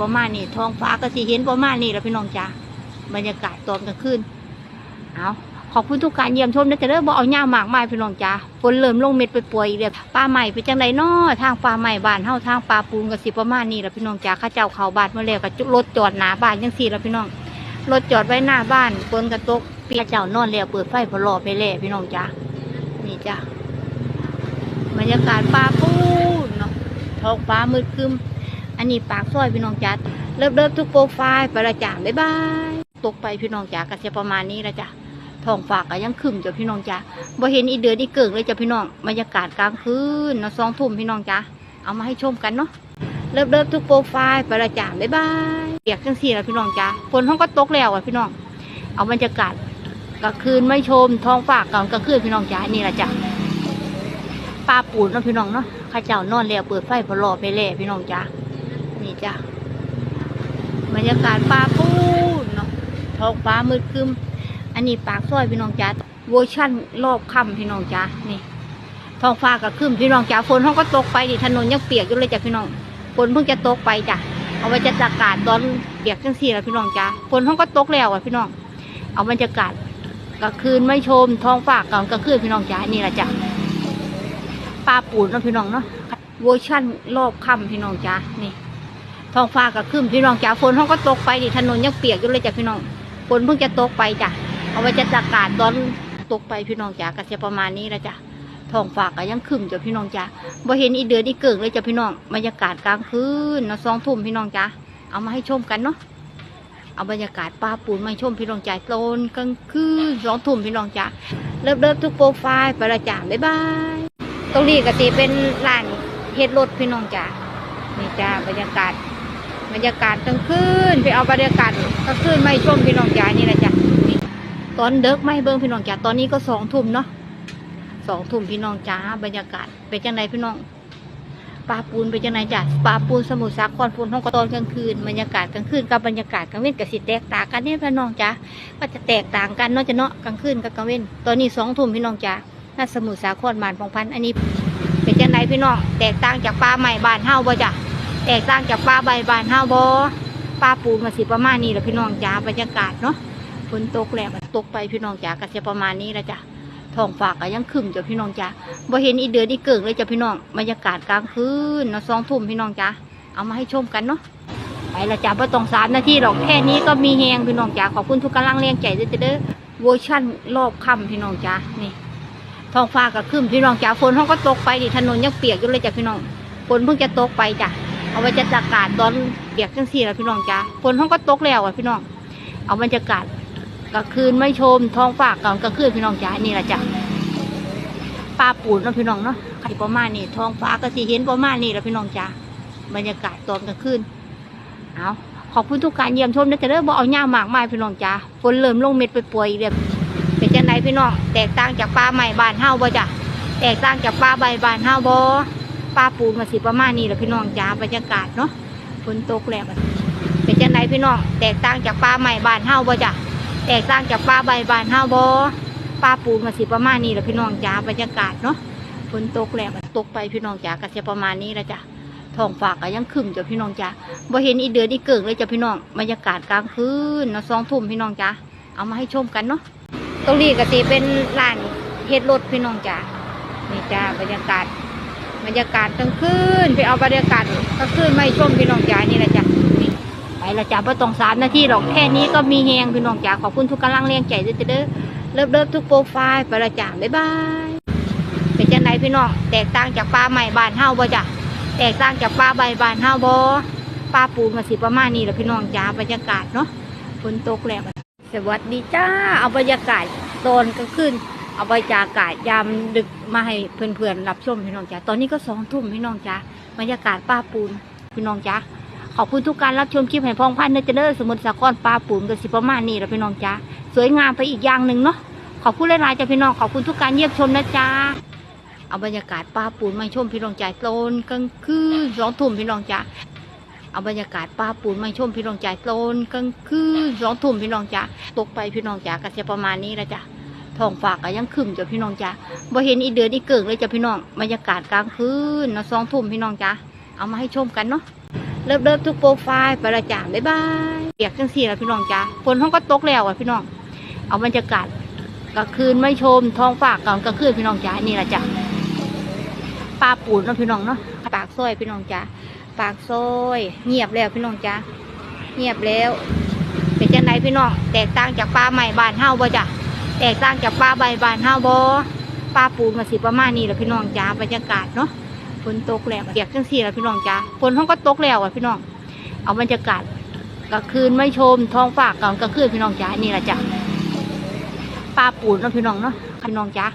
ประมาณนี้ท้องฟ้าก็สิเห็นประมาณนี้แล้วพี่น้องจ้าบรรยากาศตอนกลางคืนเอาขอบคุณทุกการเยี่ยมชมนะจะเริ่มบอกเอาหญ้ามากมายพี่น้องจ้าฝนเริ่มลงเม็ดไปป่วยๆอีกแล้วปลาใหม่เป็นจังไรน้อทางปลาใหม่บ้านเฮาทางปลาปูนก็สิประมาณนี้แล้วพี่น้องจ้าข้าเจ้าเขาบ้านมาแล้วก็รถจอดหน้าบ้านจังสี่แล้วพี่น้องรถจอดไว้หน้าบ้านฝนกระตกเปียเจ้านอนแล้วเปิดไฟพอรอไปแล้วพี่น้องจ้านี่จ้าบรรยากาศปลาปูนเนาะท้องฟ้ามืดครึ้ม อันนี้ปากซอยพี่น้องจ๋าเริ่มเริ่มทุกโปรไฟล์ไปละจ้าบ๊ายบายตกไปพี่น้องจ๋าก็จะประมาณนี้ละจ้ะท้องฝากก็ยังขึ้นจ้ะพี่น้องจ๋าบ่เห็นอีเดือนอีเกิงเลยจ้ะพี่น้องบรรยากาศกลางคืนเนาะสองทุ่มพี่น้องจ๋าเอามาให้ชมกันเนาะเริ่มเริ่มทุกโปรไฟล์ไปละจ้าบ๊ายบายเปียกจังสี่ละพี่น้องจ๋าฝนห้องก็ตกแล้วอะพี่น้อง เอาบรรยากาศกลางคืนไม่ชมท้องฝากก่อนกลางคืนพี่น้องจ๋านี่ละจ้ะปลาปูนเนาะพี่น้องเนาะข้าเจ้านอนแล้วเปิดไฟพอรอไปแล้วพี่น้องจ๋า จ้ะบรรยากาศฟ้าปูนเนาะท้องฟ้ามืดครึ้มอันนี้ปากซอยพี่น้องจ้าเวอร์ชั่นรอบค่ำพี่น้องจ้านี่ท้องฟ้าก็ครึ้มพี่น้องจ้าฝนห้องก็ตกไปดิถนนยังเปียกอยู่เลยจ้ะพี่น้องฝนเพิ่งจะตกไปจ้ะเอาไว้จะอากาศตอนเปียกจังสี่แล้วพี่น้องจ้าฝนห้องก็ตกแล้วอะพี่น้อง เอาบรรยากาศกลางคืนไม่ชมท้องฟ้าก่อนกลางคืนพี่น้องจ้านี่แหละจ้ะปลาปูนเนาะพี่น้องเนาะเวอร์ชั่นรอบค่ำพี่น้องจ้านี่ ท้องฟ้าก็ครึ้มพี่น้องจ้าฝนห้องก็ตกไปดิถนนยังเปียกอยู่เลยจ้ะพี่น้องฝนเพิ่งจะตกไปจ้ะเอาไว้จะอากาศตอนตกไปพี่น้องจ้าก็จะประมาณนี้ละจ้ะท้องฟ้าก็ยังครึ้มจ้ะพี่น้องจ้าบ่เห็นอีเดือนอีเกิงเลยจ้ะพี่น้องบรรยากาศกลางคืนนะสองทุ่มพี่น้องจ้าเอามาให้ชมกันเนาะเอาบรรยากาศป้าปูนมาชมพี่น้องจ้าโซนกลางคืนสองทุ่มพี่น้องจ้าเริ่มเริ่มทุกโปรไฟล์ไปละจ้าบ๊ายบายตรงนี้ก็สิเป็นร้านเฮ็ดรถพี่น้องจ้านี่จ้าบรรยากาศ บรรยากาศกลางคืนไปเอาบรรยากาศกลางคืนไม่ชมพี่น้องจ๋านี่แหละจ้ะตอนเด็กไม่เบิ่งพี่น้องจ๋าตอนนี้ก็สองทุ่มเนาะสองทุ่มพี่น้องจ๋าบรรยากาศเป็นจังไดพี่น้องปลาปูนเป็นจังไดจ้ะปลาปูนสมุทรสาครปูนห้องกระตอนกลางคืนบรรยากาศกลางคืนกับบรรยากาศกลางเว้นกับสิแตกต่างกันเนี่ยพี่น้องจ๋าก็จะแตกต่างกันเนาะจะเนาะกลางคืนกับกลางเว้นตอนนี้สองทุ่มพี่น้องจ๋าน่าสมุทรสาครบานพองพันอันนี้เป็นจังไดพี่น้องแตกต่างจากปลาใหม่บานเฮาบ่จ้ะ แตกต่างจากปลาใบบานห้าบอปลาปูมาสิประมาณนี้แหละพี่น้องจ๋าบรรยากาศเนาะฝนตกแล้วตกไปพี่น้องจ๋าก็จะประมาณนี้แหละจ้ะท้องฝากก็ยังขึ้นจ้ะพี่น้องจ๋าบ่เห็นอีเดือนอีเกิงเลยจ้ะพี่น้องบรรยากาศกลางคืนเนาะสองทุ่มพี่น้องจ๋าเอามาให้ชมกันเนาะไปละจ้ะบ่ต้องสามนาทีหรอกแค่นี้ก็มีแหงพี่น้องจ๋าขอบคุณทุกกำลังแรงใจเด้อเด้อเวอร์ชั่นรอบค่ำพี่น้องจ๋านี่ท้องฟ้าก็ขึ้นพี่น้องจ๋าฝนห้องก็ตกไปดิถนนยังเปียกอยู่เลยจ้ะพี่น้องฝนเพิ่งจะตกไปจ้ะ เอาไว้จะอากาศตอนเปียกจังสี่แล้วพี่น้องจ้าฝนห้องก็ตกแล้วอะพี่น้อง เอาบรรยากาศกลางคืนไม่ชมท้องฟ้าก่อนกลางคืนพี่น้องจ้านี่แหละจ้ะปลาปูนเนาะพี่น้องเนาะใครประมาณนี้ท้องฟ้าก็สิเห็นประมาณนี้แล้วพี่น้องจ้าบรรยากาศตอนกลางคืนเอาขอบคุณทุกการเยี่ยมชมนะจะเริ่มบอกเอาหญ้ามากมายพี่น้องจ้าฝนเริ่มลงเม็ดไปป่วยๆอีกแล้วเป็นจังไดพี่น้อง แตกต่างจากปลาใหม่บานเฮาบ่จ้ะแตกต่างจากปลาใบบานเฮาบ่ ป้าปูมาสิประมาณนี้แหละพี่น้องจ้าบรรยากาศเนาะฝนตกแล้วเป็นจังไดพี่น้อง แตกต่างจากป้าใหม่บ้านเฮาบ่จ้ะแตกต่างจากป้าใบบ้านเฮาบ่ป้าปูมาสิประมาณนี้แหละพี่น้องจ้าบรรยากาศเนาะฝนตกแล้วตกไปพี่น้องจ้าก็จะประมาณนี้แหละจ้ะท้องฝากก็ยังขึ้นจ้ะพี่น้องจ้าบ่เห็นอีเดือนอีเกิงเลยจ้ะพี่น้องบรรยากาศกลางคืนเนาะสองทุ่มพี่น้องจ้าเอามาให้ชมกันเนาะตรงนี้ก็สิเป็นร้านเฮ็ดรถพี่น้องจ้านี่จ้าบรรยากาศ บรรยากาศกลางคืนไปเอาบรรยากาศกลางคืนไม่ชมพี่น้องจ๋านี่แหละจ้ะไปละจ้ะไม่ต้องสามนาทีหรอกแค่นี้ก็มีแหงพี่น้องจ๋าขอบคุณทุกกำลังแรงใจเด้อเด้อเริ่มเริ่มทุกโปรไฟล์ไปละจ้ะบ๊ายบายเป็นจังไดพี่น้องแตกต่างจากปลาใหม่บานเฮาบ่จ้ะแตกต่างจากปลาใบบานเฮาบ่ปลาปูมาสิประมาณนี้แหละพี่น้องจ๋าบรรยากาศเนาะฝนตกแล้วสวัสดีจ้าเอาบรรยากาศตอนกลางคืน เอาบรรยากาศยามดึกมาให้เพื่อนๆรับชมพี่น้องจ๋าตอนนี้ก็สองทุ่มพี่น้องจ๋าบรรยากาศป้าปูนพี่น้องจ๋าขอบคุณทุกการรับชมคลิปให้พองพันเนเจเนอร์สมุทรสาครป้าปูนก็สิประมาณนี้แหละพี่น้องจ๋าสวยงามไปอีกอย่างหนึ่งเนาะขอบคุณหลายๆจ้าพี่น้องขอบคุณทุกการเยี่ยมชมนะจ๊ะเอาบรรยากาศป้าปูนมาชมพี่น้องจ๋าโซนกลางคืนสองทุ่มพี่น้องจ๋าเอาบรรยากาศป้าปูนมาชมพี่น้องจ๋าโซนกลางคืนสองทุ่มพี่น้องจ๋าตกไปพี่น้องจ๋าก็จะประมาณนี้แหละจ้ะ ท้องฝากก็ยังขึ้นจ้ะพี่น้องจ้าบ่เห็นอีเดือนอีเกิงเลยจ้ะพี่น้องบรรยากาศกลางคืนนะสองทุ่มพี่น้องจ้าเอามาให้ชมกันเนาะเลิฟเลิฟทุกโปรไฟล์ไปละจ้าบ๊ายบายเปียกจังสี่ละพี่น้องจ้าฝนห้องก็ตกแล้วอะพี่น้อง เอาบรรยากาศกลางคืนไม่ชมท้องฟ้าก่อนกลางคืนพี่น้องจ้านี่ละจ้ะปลาปูนเนาะพี่น้องเนาะปากซอยพี่น้องจ้าปากซอยเงียบแล้วพี่น้องจ้าเงียบแล้วเป็นจังไดพี่น้องแตกต่างจากปลาใหม่บานเฮาบ่จ้ะ แตกต่างจากปลาใบบานเฮาบ่ปลาปูนมาสิประมาณนี้แหละพี่น้องจ้าบรรยากาศเนาะฝนตกแล้วเปียกจังสี่ละพี่น้องจ้าฝนห้องก็ตกแล้วอะพี่น้อง เอาบรรยากาศกลางคืนไม่ชมท้องฟ้าก่อนกลางคืนพี่น้องจ้านี่แหละจ้ะปลาปูนเนาะพี่น้องเนาะพี่น้องจ้า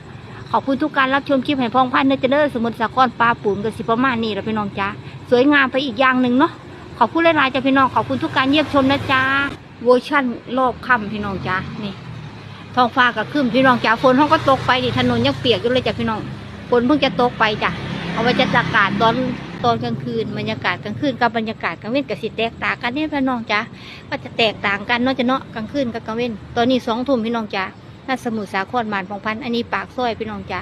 ขอบคุณทุกการรับชมคลิปให้พองพันเนเจเดอร์สมุทรสาครปลาปูนกับสิประมาณนี้แหละพี่น้องจ้าสวยงามไปอีกอย่างหนึ่งเนาะขอบคุณหลายๆจ้าพี่น้องขอบคุณทุกการเยี่ยมชมนะจ้าเวอร์ชั่นรอบค่ำพี่น้องจ้านี่ ท้องฟ้าก็ครึ้มพี่น้องจ้าฝนห้องก็ตกไปดิถนนยังเปียกอยู่เลยจ้ะพี่น้องฝนเพิ่งจะตกไปจ้ะเอาไว้จะอากาศตอนตอนกลางคืนบรรยากาศกลางคืนกับบรรยากาศกลางเว้นกับสิแตกต่างกันเนี่ยพี่น้องจ้าก็จะแตกต่างกันเนาะจะเนาะกลางคืนกับกลางเว้นตอนนี้สองทุ่มพี่น้องจ้าน่าสมุทรสาครมานพองพันธ์อันนี้ปากซอยพี่น้องจ้า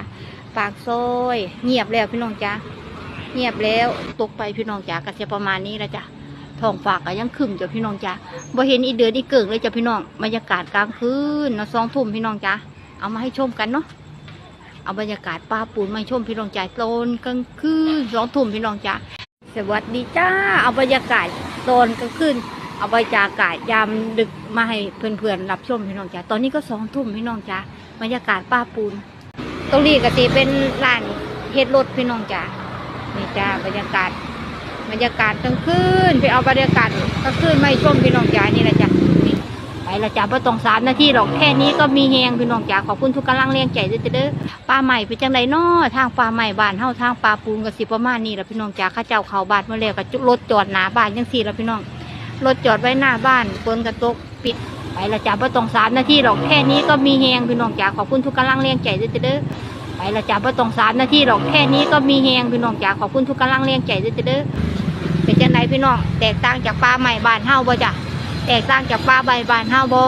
ปากซอย เงียบแล้วพี่น้องจ้าเงียบแล้วตกไปพี่น้องจ้าก็จะประมาณนี้แล้วจ้ะ ท้องฝากก็ยังขึ้นจ้ะพี่น้องจ้าบ่เห็นอีเดือนอีเกิงเลยจ้ะพี่น้องบรรยากาศกลางคืนเนาะสองทุ่มพี่น้องจ้าเอามาให้ชมกันเนาะเอาบรรยากาศปลาปูนมาชมพี่น้องจ้าตอนกลางคืนสองทุ่มพี่น้องจ้าสวัสดีจ้าเอาบรรยากาศตอนกลางคืนเอาบรรยากาศยามดึกมาให้เพื่อนๆรับชมพี่น้องจ้าตอนนี้ก็สองทุ่มพี่น้องจ้าบรรยากาศป้าปูนตรงนี้ก็สิเป็นร้านเฮ็ดรถพี่น้องจ้านี่จ้าบรรยากาศ บรรยากาศกลางคืนไปเอาบรรยากาศกลางคืนไมาให้ชมพี่น้องจ้านี่แหละจ้าไปละจ้าไ่ต้องสามนาทีหรอกแค่นี้ก็มีแหงพี่น้องจ้าขอบคุณทุกกำลังแรงใจเด้อเด้อปลาใหม่เป็นจังไรน้อทางปลาใหม่บ้านเฮาทางปลาปูนกับสิประมาณนี้แหละพี่น้องจ้าข้าเจ้าเขาบ้านมาแล้วก็รถจอดหน้าบ้านจังสี่ละพี่น้องรถจอดไว้หน้าบ้านฝนกระตกปิดไปละจ้าไ่ต้องสามนาทีหรอกแค่นี้ก็มีแหงพี่น้องจ้าขอบคุณทุกกำลังแรงใจเด้อเด้อไปละจ้าไ่ต้องสามนาทีหรอกแค่นี้ก็มีแหงพี่น้องจ้าขอบคุณทุกกำลังแรงใจเด้อเด้อ เป็นจังไรพี่น้องแตกต่างจากปลาใหม่บ้านเฮาบ่จ้ะแตกต่างจากปลาใบบ้านเฮาบ่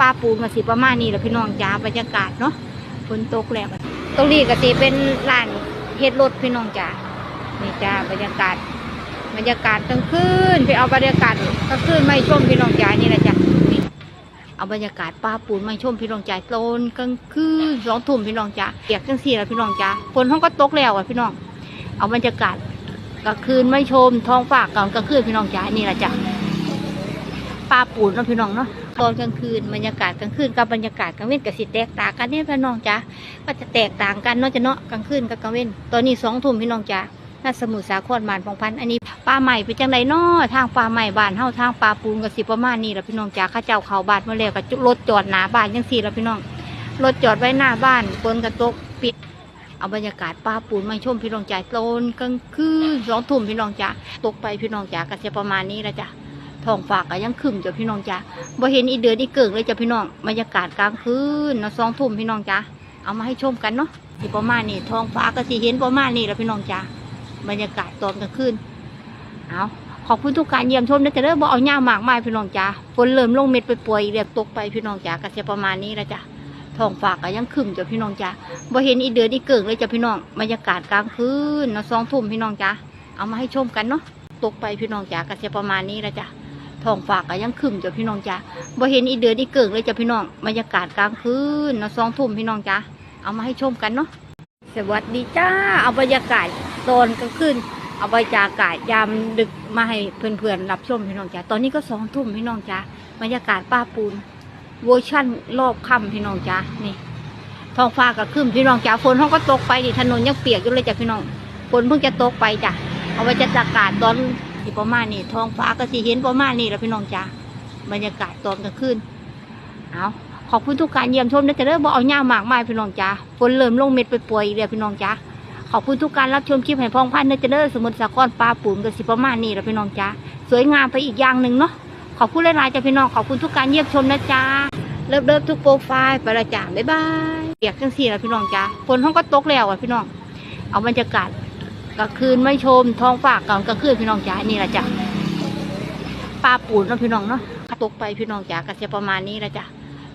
ปลาปูมาสิประมาณนี้แหละพี่น้องจ้าบรรยากาศเนาะฝนตกแล้วตรงนี้ก็สิเป็นร้านเฮ็ดรถพี่น้องจ้านี่จ้าบรรยากาศบรรยากาศกลางคืนไปเอาบรรยากาศกลางคืนไม่ชมพี่น้องจ้านี่แหละจ้ะเอาบรรยากาศป้าปูนไม่ชมพี่น้องจ้าตอนกลางคืนสองทุ่มพี่น้องจ้าเปียกจังสี่แล้วพี่น้องจ้าฝนห้องก็ตกแล้วอะพี่น้อง เอาบรรยากาศ กลางคืนไม่ชมท้องฟ้าก่อนกลางคืนพี่น้องจ้านี่แหละจ้ะป้าปูนเนาะพี่น้องเนาะตอนกลางคืนบรรยากาศกลางคืนกับบรรยากาศกลางเว้นกับสิแตกต่างกันเนี่ยพี่น้องจ้าก็จะแตกต่างกันเนาะจะเนาะกลางคืนกับกลางเว้นตอนนี้สองทุ่มพี่น้องจ้าน่าสมุทรสาครมานพองพันธ์อันนี้ปลาใหม่เป็นจังไรเนาะทางปลาใหม่บ้านเฮาทางปลาปูนกับสิประมาณนี้แหละพี่น้องจ้าข้าเจ้าเขาบานมาแล้วก็รถจอดหนาบ้านจังสี่แล้วพี่น้องรถจอดไว้หน้าบ้านฝนกระตก เอาบรรยากาศปลาปูนมาชมพี่น้องจ้าตอนกลางคืนสองทุ่มพี่น้องจ้าตกไปพี่น้องจ้าก็จะประมาณนี้ละจ้ะท้องฝากก็ยังขึ้นจ้ะพี่น้องจ้าบ่เห็นอีเดือนอีเกิงเลยจ้ะพี่น้องบรรยากาศกลางคืนเนาะสองทุ่มพี่น้องจ้าเอามาให้ชมกันเนาะสิประมาณนี้ท้องฟ้าก็สิเห็นประมาณนี้แล้วพี่น้องจ้าบรรยากาศตอนกลางคืนเอาขอบคุณทุกการเยี่ยมชมนะจะเริ่มบอกเอาหญ้ามากมายพี่น้องจ้าฝนเริ่มลงเม็ดไปป่วยๆเรียบตกไปพี่น้องจ้าก็จะประมาณนี้ล้วจ้ะ ท้องฟ้าก็ยังขึ้นจ้ะพี่น้องจ้าบ่เห็นอีเดือนอีเกิงเลยจ้ะพี่น้องบรรยากาศกลางคืนเนาะสองทุ่มพี่น้องจ้าเอามาให้ชมกันเนาะตกไปพี่น้องจ้าก็จะประมาณนี้ล้วจ้ะท้องฟ้าก็ยังขึ้นจ้ะพี่น้องจ้าบ่เห็นอีเดือนอีเกิงเลยจ้ะพี่น้องบรรยากาศกลางคืนเนาะสองทุ่มพี่น้องจ้าเอามาให้ชมกันเนาะสวัสดีจ้าเอาบรรยากาศตอนกลางคืนเอาบรรยากาศยามดึกมาให้เพื่อนๆรับชมพี่น้องจ้าตอนนี้ก็สองทุ่มพี่น้องจ้าบรรยากาศป้าปูน เวอร์ชั่นรอบค่ำพี่น้องจ้านี่ท้องฟ้าก็ครึ้มพี่น้องจ้าฝนห้องก็ตกไปดิถนนยังเปียกอยู่เลยจ้ะพี่น้องฝนเพิ่งจะตกไปจ้ะเอาไว้จะอากาศตอนที่ประมาณนี้ท้องฟ้าก็สิเห็นประมาณนี้แล้วพี่น้องจ้าบรรยากาศตอนกลางคืนเอาขอบคุณทุกการเยี่ยมชมนะจะเริ่มบอกเอาหญ้ามากมายพี่น้องจ้าฝนเริ่มลงเม็ดไปป่วยเรียพี่น้องจ้าขอบคุณทุกการรับชมคลิปให้พองพันนะจะเริ่มสมุทรสาครปลาปูนกับสิประมาณนี้แหละพี่น้องจ้าสวยงามไปอีกอย่างหนึ่งเนาะ ขอบคุณหลายๆจ้าพี่น้องขอบคุณทุกการเยี่ยมชมนะจ้าเริ่มเริ่มทุกโปรไฟล์ไปละจ้าบ๊ายบายเปียกจังสี่แล้วพี่น้องจ้าฝนห้องก็ตกแล้วอะพี่น้อง เอาบรรยากาศกลางคืนไม่ชมท้องฟ้าก่อนกลางคืนพี่น้องจ้านี่ละจ้าปลาปูนเนาะพี่น้องเนาะตกไปพี่น้องจ้าก็จะประมาณนี้ละจ้า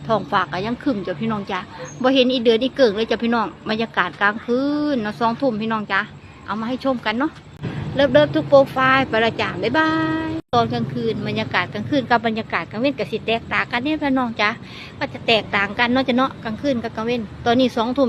ท้องฝาก็ยังขึ้นจ้ะพี่น้องจ้าบ่เห็นอีเดือนอีเกิงเลยจ้ะพี่น้องบรรยากาศกลางคืนเนาะสองทุ่มพี่น้องจ้าเอามาให้ชมกันเนาะเลิฟเลิฟทุกโปรไฟล์ไปละจ้าบ๊ายบาย ตอนกลางคืนบรรยากาศกลางคืนกับบรรยากาศกลางเว้นกับสิแตกต่างกันเนี่ยพี่น้องจ้ะก็จะแตกต่างกันเนาะจะเนาะกลางคืนกับกลางเว้นตอนนี้สองทุ่ม